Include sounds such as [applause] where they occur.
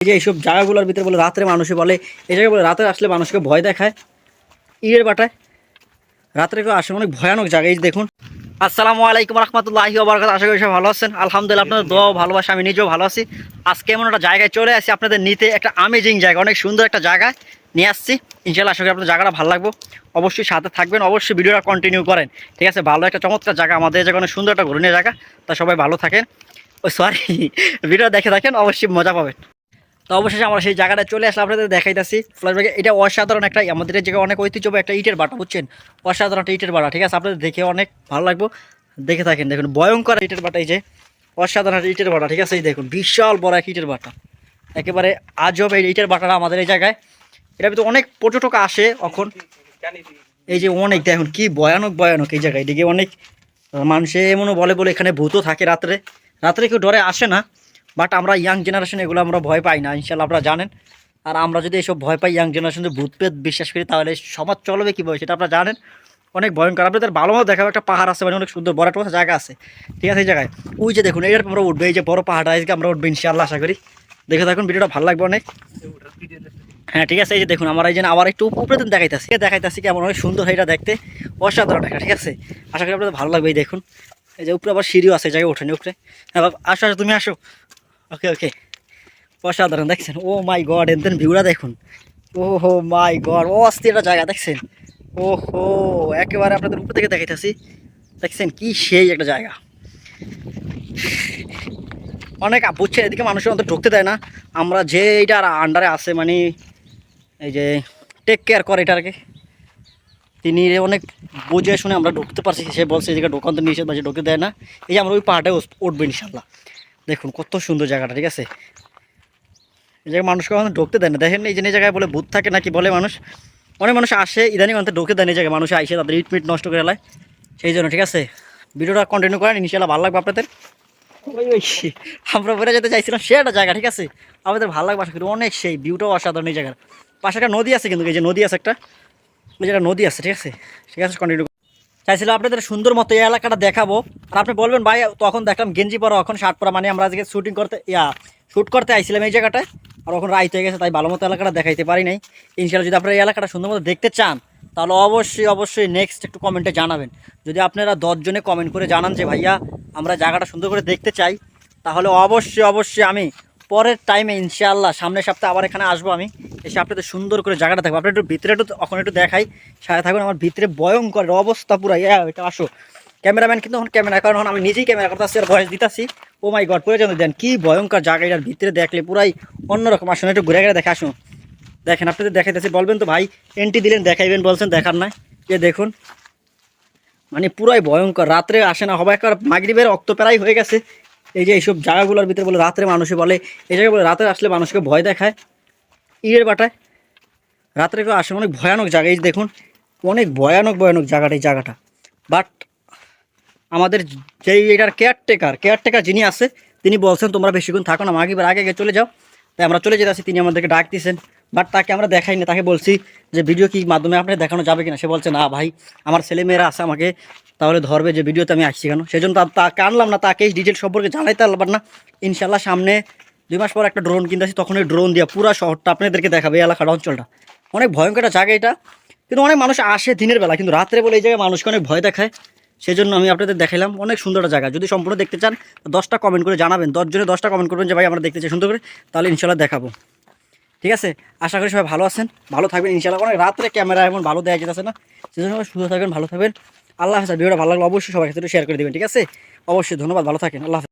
এই যে এইসব জায়গাগুলোর ভিতরে বলে রাত্রে মানুষে বলে, এই জায়গায় বলে রাতে আসলে মানুষকে ভয় দেখায় ইয়ের বাটায়। রাত্রে কেউ আসে অনেক ভয়ানক জায়গা, এই দেখুন। আসসালামু আলাইকুম রহমতুল্লাহি ওবরাকাত আশা করি সবাই ভালো আছেন। আলহামদুলিল্লাহ, আপনাদের দোয়া ভালোবাসা, আমি নিজেও ভালো আছি। আজকে এমন একটা জায়গায় চলে আসি, আপনাদের নিতে একটা আমেজিং জায়গা, অনেক সুন্দর একটা জায়গা নিয়ে আসছি। ইনশাল্লাহ আশা করি আপনার জায়গাটা ভালো লাগবো। অবশ্যই সাথে থাকবেন, অবশ্যই ভিডিওটা কন্টিনিউ করেন। ঠিক আছে, ভালো একটা চমৎকার জায়গা, আমাদের জায়গা অনেক সুন্দর একটা ঘুরনীয় জায়গা। তা সবাই ভালো থাকেন। ও সরি [laughs] ভিডিও দেখে থাকেন, অবশ্যই মজা পাবেন। তো অবশেষে আমরা সেই জায়গাটা চলে আসলে আপনাদের দেখাইতেছি। ফ্ল্যাশব্যাগে এটা অসাধারণ একটা, আমাদের জায়গায় অনেক ঐতিহ্যবাহী একটা ইটের বাটা, বুঝছেন? অসাধারণ একটা ইটের বাটা, ঠিক আছে? আপনাদের দেখে অনেক ভালো লাগবো। দেখে থাকেন, দেখুন, ভয়ঙ্কর ইটের বাটা এই যে। অসাধারণ একটা ইটের বাটা, ঠিক আছে? এই দেখুন, বিশাল বড় এক ইটের বাটা। একেবারে আজব এই ইটের বাটাটা আমাদের এই জায়গায়। এটা ভিতরে অনেক পর্যটক আসে এখন। এই যে অনেক, দেখুন, কি ভয়ানক ভয়ানক এই জায়গায়। এদিকে অনেক মানুষে এমনও বলে বলে এখানে ভূতও থাকে রাত্রে। রাত্রে কেউ ডরে আসে না। বাট আমরা ইয়াং জেনারেশন এগুলো আমরা ভয় পাই না ইনশাল্লাহ আপনারা জানেন। আর আমরা যদি এসব ভয় পাই ইয়াং জেনারেশন ভূত পেত বিশ্বাস করি, তাহলে সমাজ চলবে কীভাবে সেটা আপনারা জানেন। অনেক ভয়ঙ্কর। আপনাদের ভালো মতো দেখাবো, একটা পাহাড় আছে মানে অনেক সুন্দর, বড় একটা জায়গা আছে। ঠিক আছে, এই জায়গায়। ওই যে দেখুন এইটার আমরা উঠবো, এই যে বড় পাহাড়টা, আজকে আমরা উঠবো ইনশাল্লাহ আশা করি। দেখে থাকুন, ভিডিওটা ভালো লাগবে অনেক। হ্যাঁ ঠিক আছে, এই যে দেখুন, আমার এই যে আবার একটু উপরে দিন দেখাইতেছি দেখাইতেছি কেমন, অনেক সুন্দর এটা দেখতে। অসাধারণ দেখা ঠিক আছে? আশা করি আপনাদের ভালো লাগবে, এই দেখুন। এই যে উপরে আবার সিঁড়িও আছে, এই জায়গায় ওঠেনি উপরে। হ্যাঁ আসো আসো, তুমি আসো। ওকে ওকে অসাধারণ, দেখছেন? ও মাই গড এনতেন ভিউটা দেখুন। ও হো মাই গড ও অস্থির একটা জায়গা, দেখছেন? ও হো একেবারে আপনাদের উপর থেকে দেখাইতেছি। দেখছেন কি সেই একটা জায়গা। অনেক বুঝছে এদিকে মানুষের মতো ঢুকতে দেয় না। আমরা যে এইটার আন্ডারে আছে মানে এই যে টেক কেয়ার করে এটাকে তিনি অনেক বুঝে শুনে আমরা ঢুকতে পারছি, সে বলছে, এদিকে ঢোকান তো নিষেধ বাজে ঢুকতে দেয় না। এই যে আমরা ওই পাহাড়ে উঠবো ইনশাল্লাহ। দেখুন, কত সুন্দর জায়গাটা, ঠিক আছে? এই জায়গায় মানুষকে কখনো ঢুকতে দেয় না। দেখেন এই যে, এই জায়গায় বলে ভূত থাকে নাকি বলে মানুষ? অনেক মানুষ আসে, ইদানিং অন্তত ঢুকে দেয় এই জায়গায়। মানুষ আসে তাদের ইট মিট নষ্ট করে লায় সেই জন্য, ঠিক আছে? ভিডিওটা কন্টিনিউ করেন ইনশাল্লাহ ভালো লাগবে আপনাদের। আমরা বেড়ে যেতে চাইছিলাম সে একটা জায়গা, ঠিক আছে? আমাদের ভালো লাগবে, আশা করি অনেক সেই ভিউটাও অসাধারণ এই জায়গার। পাশে একটা নদী আছে কিন্তু, এই যে নদী আছে একটা ওই জায়গায় নদী আছে, ঠিক আছে? ঠিক আছে কন্টিনিউ চাইছিলাম আপনাদের সুন্দর মতো এই এলাকাটা দেখাবো। আর আপনি বলবেন, ভাই, তখন দেখলাম গেঞ্জি পরা, এখন শার্ট পরা। মানে আমরা আজকে শুটিং করতে, ইয়া শ্যুট করতে আইছিলাম এই জায়গাটায়। আর এখন রাইত হয়ে গেছে, তাই ভালো মতো এলাকাটা দেখাইতে পারি নাই। ইনশাল্লাহ যদি আপনারা এই এলাকাটা সুন্দর মতো দেখতে চান, তাহলে অবশ্যই অবশ্যই নেক্সট একটু কমেন্টে জানাবেন। যদি আপনারা দশজনে কমেন্ট করে জানান যে, ভাইয়া, আমরা জায়গাটা সুন্দর করে দেখতে চাই, তাহলে অবশ্যই অবশ্যই আমি পরের টাইমে ইনশাআল্লাহ সামনের সপ্তাহে আবার এখানে আসব আমি। এসে আপনাদের সুন্দর করে জায়গাটা থাকবে আপনি একটু ভিতরে একটু এখন একটু দেখাই। সাথে থাকুন, আমার ভিতরে ভয়ঙ্কর অবস্থা পুরো। ইয়া, এটা আসো। ক্যামেরাম্যান কিন্তু এখন ক্যামেরা, কারণ আমি নিজেই ক্যামেরা করতে আসছি আর ভয়েস দিতেছি। ও মাই গড প্রয়োজন দেন, কি ভয়ঙ্কর জায়গা এটার ভিতরে দেখলে, পুরাই অন্যরকম। আসুন, একটু ঘুরে ঘুরে দেখে আসুন দেখেন, আপনাদের দেখাইতেছি। বলবেন তো ভাই এন্ট্রি দিলেন, দেখাইবেন, বলছেন, দেখার না এ দেখুন। মানে পুরাই ভয়ঙ্কর। রাত্রে আসে না, হবে একবার মাগরিবের অক্ত প্রায় হয়ে গেছে। এই যে এইসব জায়গাগুলোর ভিতরে বলে রাত্রে মানুষে বলে, এই জায়গায় বলে রাতে আসলে মানুষকে ভয় দেখায়। ইটের বাটায়। রাত্রে কেউ আসে, অনেক ভয়ানক জায়গা, এই দেখুন, অনেক ভয়ানক ভয়ানক জায়গাটা, এই জায়গাটা। বাট আমাদের যেই এটার কেয়ারটেকার কেয়ারটেকার যিনি আছে, তিনি বলছেন, তোমরা বেশিক্ষণ থাকো না মাগিবার আগে আগে চলে যাও। তাই আমরা চলে যেতে আসি, তিনি আমাদেরকে ডাক দিয়েছেন বাট তাকে আমরা দেখাই না, তাকে বলছি যে, ভিডিও কি মাধ্যমে আপনাকে দেখানো যাবে কিনা? সে বলছে, না ভাই, আমার ছেলে মেয়েরা আছে আমাকে, তাহলে ধরবে যে, ভিডিওতে আমি আসছি কেন? সেজন্য তা তাকে আনলাম না, তাকে এই ডিটেল সম্পর্কে জানাইতে পারলাম না। ইনশাল্লাহ সামনে দুই মাস পর একটা ড্রোন কিনতে আসি, তখন ওই ড্রোন দিয়ে পুরো শহরটা আপনাদেরকে দেখাবে, এই এলাকাটা, অঞ্চলটা। অনেক ভয়ঙ্কর জায়গা এটা। কিন্তু অনেক মানুষ আসে দিনের বেলা, কিন্তু রাত্রে বলে এই জায়গায় মানুষকে অনেক ভয় দেখায়। সেই জন্য আমি আপনাদের দেখাইলাম, অনেক সুন্দর একটা জায়গা। যদি সম্পূর্ণ দেখতে চান, দশটা কমেন্ট করে জানাবেন। দশজনে দশটা কমেন্ট করবেন যে, ভাই, আমরা দেখতে চাই সুন্দর করে, তাহলে ইনশাল্লাহ দেখাবো। ঠিক আছে? আশা করি সবাই ভালো আছেন, ভালো থাকবেন ইনশাল্লাহ অনেক রাত্রে ক্যামেরা এমন ভালো দেওয়া যেতেছে না। সেজন্য সবাই সুস্থ থাকবেন, ভালো থাকবেন। আল্লাহ হাফেজ ভিডিওটা ভালো লাগলে অবশ্যই সবার ক্ষেত্রে শেয়ার করে দেবেন, ঠিক আছে? অবশ্যই ধন্যবাদ, ভালো থাকেন। আল্লাহ